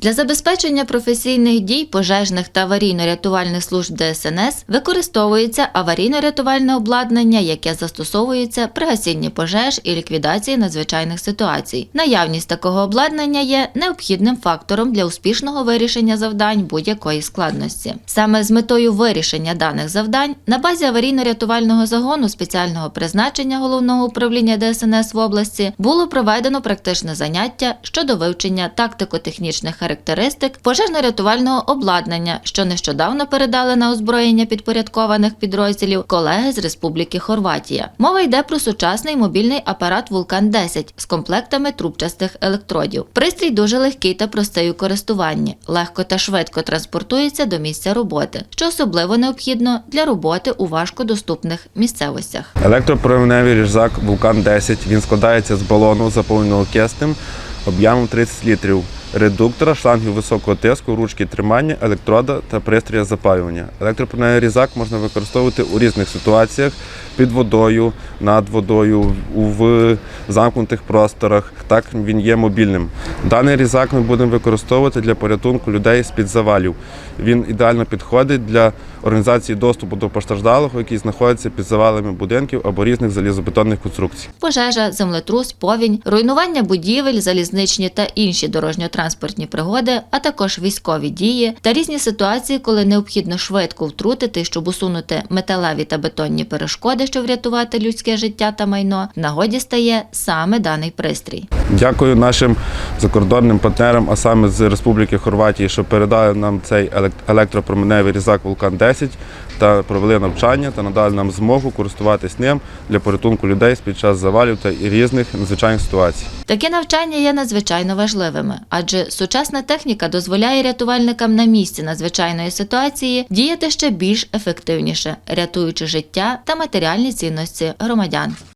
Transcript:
Для забезпечення професійних дій пожежних та аварійно-рятувальних служб ДСНС використовується аварійно-рятувальне обладнання, яке застосовується при гасінні пожеж і ліквідації надзвичайних ситуацій. Наявність такого обладнання є необхідним фактором для успішного вирішення завдань будь-якої складності. Саме з метою вирішення даних завдань на базі аварійно-рятувального загону спеціального призначення головного управління ДСНС в області було проведено практичне заняття щодо вивчення тактико-технічних характеристик пожежно-рятувального обладнання, що нещодавно передали на озброєння підпорядкованих підрозділів колеги з Республіки Хорватія. Мова йде про сучасний мобільний апарат Вулкан 10 з комплектами трубчастих електродів. Пристрій дуже легкий та простий у користуванні, легко та швидко транспортується до місця роботи, що особливо необхідно для роботи у важкодоступних місцевостях. Електропровеневий різак Вулкан 10. Він складається з балону, заповненого киснем об'ємом 30 літрів, редуктора, шлангів високого тиску, ручки тримання, електрода та пристрія запалювання. Електропанель різак можна використовувати у різних ситуаціях під водою, над водою, в замкнутих просторах. Так він є мобільним. Даний різак ми будемо використовувати для порятунку людей з-під завалів. Він ідеально підходить для організації доступу до постраждалого, які знаходяться під завалами будинків або різних залізобетонних конструкцій. Пожежа, землетрус, повінь, руйнування будівель, залізничні та інші дорожньо-транспортні пригоди, а також військові дії та різні ситуації, коли необхідно швидко втрутити, щоб усунути металеві та бетонні перешкоди, щоб врятувати людське життя та майно. Нагоді стає саме даний пристрій. Дякую нашим закордонним партнерам, а саме з Республіки Хорватії, що передали нам цей елек- електропроменевий різак Вулкан 10 та провели навчання та надали нам змогу користуватись ним для порятунку людей під час завалів та різних надзвичайних ситуацій. Такі навчання є надзвичайно важливими, адже сучасна техніка дозволяє рятувальникам на місці надзвичайної ситуації діяти ще більш ефективніше, рятуючи життя та матеріальні цінності громадян.